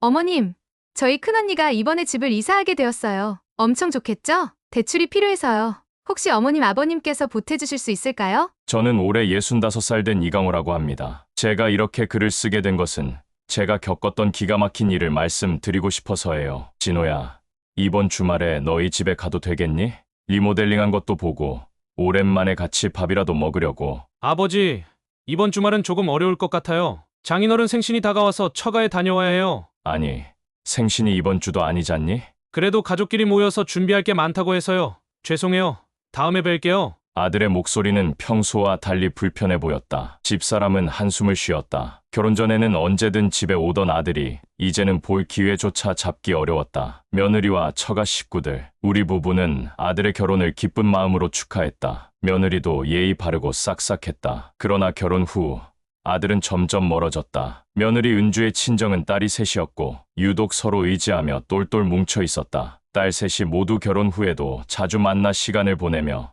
어머님, 저희 큰언니가 이번에 집을 이사하게 되었어요. 엄청 좋겠죠? 대출이 필요해서요. 혹시 어머님 아버님께서 보태주실 수 있을까요? 저는 올해 65살 된 이강호라고 합니다. 제가 이렇게 글을 쓰게 된 것은 제가 겪었던 기가 막힌 일을 말씀드리고 싶어서예요. 진호야, 이번 주말에 너희 집에 가도 되겠니? 리모델링한 것도 보고 오랜만에 같이 밥이라도 먹으려고. 아버지, 이번 주말은 조금 어려울 것 같아요. 장인어른 생신이 다가와서 처가에 다녀와야 해요. 아니, 생신이 이번 주도 아니잖니? 그래도 가족끼리 모여서 준비할 게 많다고 해서요. 죄송해요. 다음에 뵐게요. 아들의 목소리는 평소와 달리 불편해 보였다. 집사람은 한숨을 쉬었다. 결혼 전에는 언제든 집에 오던 아들이 이제는 볼 기회조차 잡기 어려웠다. 며느리와 처가 식구들, 우리 부부는 아들의 결혼을 기쁜 마음으로 축하했다. 며느리도 예의 바르고 싹싹했다. 그러나 결혼 후 아들은 점점 멀어졌다. 며느리 은주의 친정은 딸이 셋이었고 유독 서로 의지하며 똘똘 뭉쳐 있었다. 딸 셋이 모두 결혼 후에도 자주 만나 시간을 보내며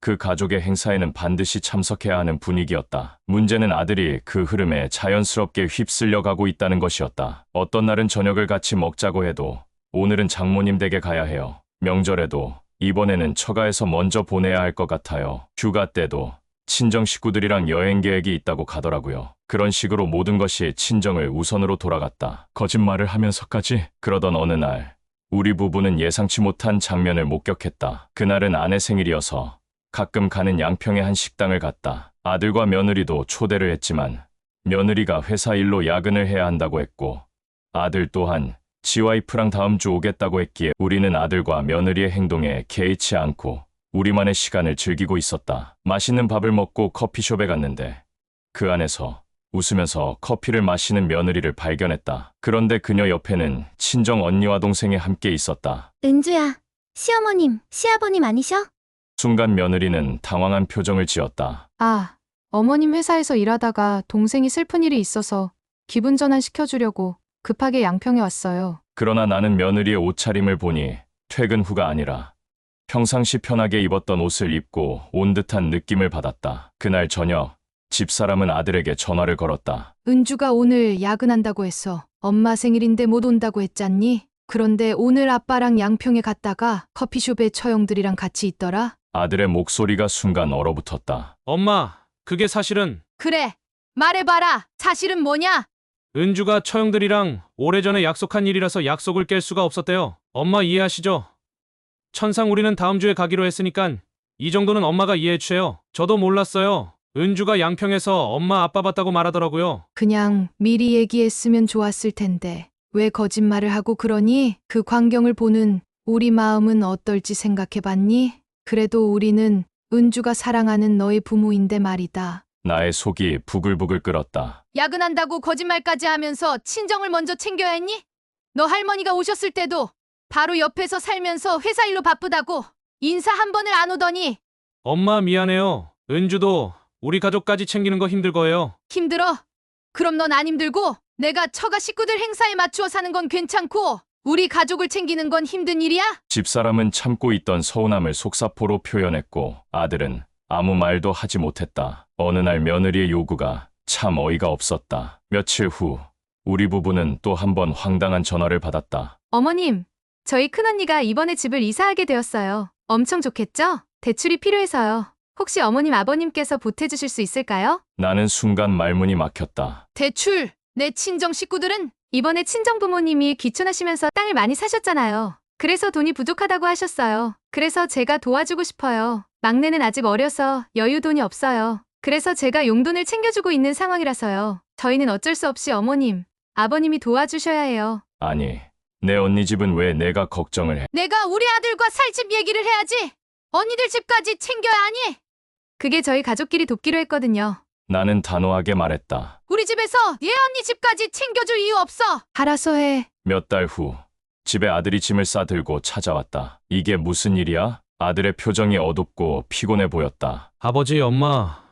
그 가족의 행사에는 반드시 참석해야 하는 분위기였다. 문제는 아들이 그 흐름에 자연스럽게 휩쓸려 가고 있다는 것이었다. 어떤 날은 저녁을 같이 먹자고 해도 오늘은 장모님 댁에 가야 해요. 명절에도 이번에는 처가에서 먼저 보내야 할 것 같아요. 휴가 때도 친정 식구들이랑 여행 계획이 있다고 가더라고요. 그런 식으로 모든 것이 친정을 우선으로 돌아갔다. 거짓말을 하면서까지 그러던 어느 날 우리 부부는 예상치 못한 장면을 목격했다. 그날은 아내 생일이어서 가끔 가는 양평의 한 식당을 갔다. 아들과 며느리도 초대를 했지만 며느리가 회사 일로 야근을 해야 한다고 했고 아들 또한 지 와이프랑 다음 주 오겠다고 했기에 우리는 아들과 며느리의 행동에 개의치 않고 우리만의 시간을 즐기고 있었다. 맛있는 밥을 먹고 커피숍에 갔는데 그 안에서 웃으면서 커피를 마시는 며느리를 발견했다. 그런데 그녀 옆에는 친정 언니와 동생이 함께 있었다. 은주야, 시어머님, 시아버님 아니셔? 순간 며느리는 당황한 표정을 지었다. 아, 어머님 회사에서 일하다가 동생이 슬픈 일이 있어서 기분 전환 시켜주려고 급하게 양평에 왔어요. 그러나 나는 며느리의 옷차림을 보니 퇴근 후가 아니라 평상시 편하게 입었던 옷을 입고 온 듯한 느낌을 받았다. 그날 저녁 집사람은 아들에게 전화를 걸었다. 은주가 오늘 야근한다고 했어. 엄마 생일인데 못 온다고 했잖니? 그런데 오늘 아빠랑 양평에 갔다가 커피숍에 처형들이랑 같이 있더라. 아들의 목소리가 순간 얼어붙었다. 엄마, 그게 사실은 그래, 말해봐라. 사실은 뭐냐? 은주가 처형들이랑 오래전에 약속한 일이라서 약속을 깰 수가 없었대요. 엄마 이해하시죠? 천상 우리는 다음 주에 가기로 했으니깐 이 정도는 엄마가 이해해 주세요. 저도 몰랐어요. 은주가 양평에서 엄마 아빠 봤다고 말하더라고요. 그냥 미리 얘기했으면 좋았을 텐데. 왜 거짓말을 하고 그러니? 그 광경을 보는 우리 마음은 어떨지 생각해봤니? 그래도 우리는 은주가 사랑하는 너의 부모인데 말이다. 나의 속이 부글부글 끓었다. 야근한다고 거짓말까지 하면서 친정을 먼저 챙겨야 했니? 너 할머니가 오셨을 때도 바로 옆에서 살면서 회사 일로 바쁘다고 인사 한 번을 안 오더니 엄마 미안해요. 은주도 우리 가족까지 챙기는 거 힘들 거예요. 힘들어? 그럼 넌 안 힘들고 내가 처가 식구들 행사에 맞추어 사는 건 괜찮고 우리 가족을 챙기는 건 힘든 일이야? 집사람은 참고 있던 서운함을 속사포로 표현했고 아들은 아무 말도 하지 못했다. 어느 날 며느리의 요구가 참 어이가 없었다. 며칠 후 우리 부부는 또 한 번 황당한 전화를 받았다. 어머님, 저희 큰언니가 이번에 집을 이사하게 되었어요. 엄청 좋겠죠? 대출이 필요해서요. 혹시 어머님 아버님께서 보태주실 수 있을까요? 나는 순간 말문이 막혔다. 대출! 내 친정 식구들은 이번에 친정 부모님이 귀촌하시면서 땅을 많이 사셨잖아요. 그래서 돈이 부족하다고 하셨어요. 그래서 제가 도와주고 싶어요. 막내는 아직 어려서 여유 돈이 없어요. 그래서 제가 용돈을 챙겨주고 있는 상황이라서요. 저희는 어쩔 수 없이 어머님, 아버님이 도와주셔야 해요. 아니, 내 언니 집은 왜 내가 걱정을 해? 내가 우리 아들과 살 집 얘기를 해야지. 언니들 집까지 챙겨야 하니? 그게 저희 가족끼리 돕기로 했거든요. 나는 단호하게 말했다. 우리 집에서 얘 언니 집까지 챙겨줄 이유 없어. 알아서 해. 몇 달 후, 집에 아들이 짐을 싸들고 찾아왔다. 이게 무슨 일이야? 아들의 표정이 어둡고 피곤해 보였다. 아버지, 엄마,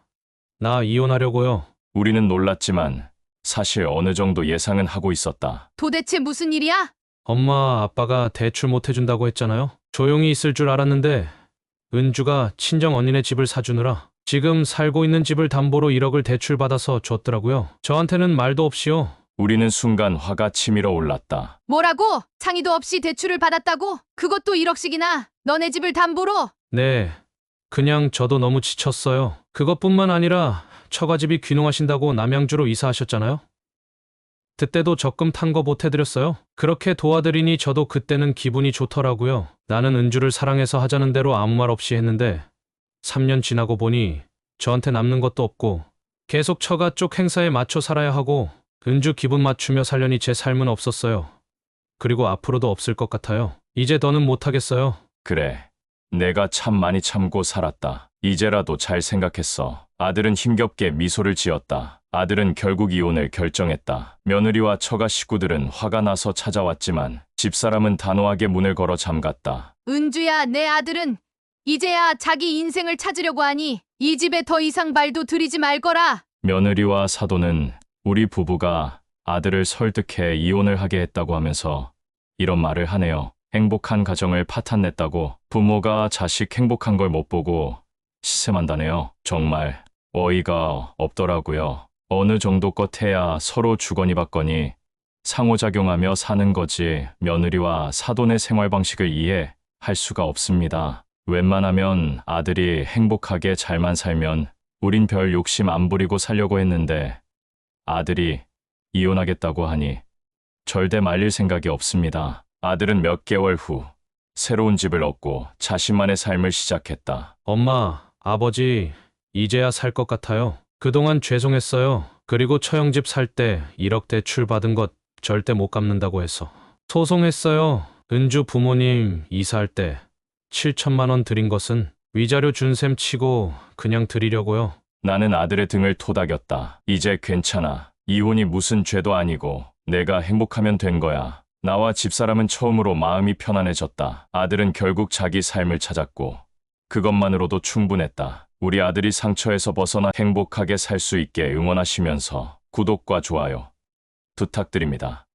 나 이혼하려고요. 우리는 놀랐지만 사실 어느 정도 예상은 하고 있었다. 도대체 무슨 일이야? 엄마, 아빠가 대출 못 해준다고 했잖아요. 조용히 있을 줄 알았는데 은주가 친정 언니네 집을 사주느라 지금 살고 있는 집을 담보로 1억을 대출받아서 줬더라고요. 저한테는 말도 없이요. 우리는 순간 화가 치밀어 올랐다. 뭐라고? 상의도 없이 대출을 받았다고? 그것도 1억씩이나 너네 집을 담보로? 네. 그냥 저도 너무 지쳤어요. 그것뿐만 아니라 처가집이 귀농하신다고 남양주로 이사하셨잖아요. 그때도 적금 탄 거 보태드렸어요. 그렇게 도와드리니 저도 그때는 기분이 좋더라고요. 나는 은주를 사랑해서 하자는 대로 아무 말 없이 했는데 3년 지나고 보니 저한테 남는 것도 없고 계속 처가 쪽 행사에 맞춰 살아야 하고 은주 기분 맞추며 살려니 제 삶은 없었어요. 그리고 앞으로도 없을 것 같아요. 이제 더는 못하겠어요. 그래. 내가 참 많이 참고 살았다. 이제라도 잘 생각했어. 아들은 힘겹게 미소를 지었다. 아들은 결국 이혼을 결정했다. 며느리와 처가 식구들은 화가 나서 찾아왔지만 집사람은 단호하게 문을 걸어 잠갔다. 은주야, 내 아들은 이제야 자기 인생을 찾으려고 하니 이 집에 더 이상 발도 들이지 말거라. 며느리와 사도는 우리 부부가 아들을 설득해 이혼을 하게 했다고 하면서 이런 말을 하네요. 행복한 가정을 파탄냈다고 부모가 자식 행복한 걸 못 보고 시샘한다네요. 정말 어이가 없더라고요. 어느 정도 끝해야 서로 주거니 받거니 상호작용하며 사는 거지 며느리와 사돈의 생활 방식을 이해할 수가 없습니다. 웬만하면 아들이 행복하게 잘만 살면 우린 별 욕심 안 부리고 살려고 했는데 아들이 이혼하겠다고 하니 절대 말릴 생각이 없습니다. 아들은 몇 개월 후 새로운 집을 얻고 자신만의 삶을 시작했다. 엄마, 아버지, 이제야 살 것 같아요. 그동안 죄송했어요. 그리고 처형집 살 때 1억 대출 받은 것 절대 못 갚는다고 해서. 소송했어요. 은주 부모님 이사할 때 7천만 원 드린 것은 위자료 준셈 치고 그냥 드리려고요. 나는 아들의 등을 토닥였다. 이제 괜찮아. 이혼이 무슨 죄도 아니고 내가 행복하면 된 거야. 나와 집사람은 처음으로 마음이 편안해졌다. 아들은 결국 자기 삶을 찾았고 그것만으로도 충분했다. 우리 아들이 상처에서 벗어나 행복하게 살 수 있게 응원하시면서 구독과 좋아요 부탁드립니다.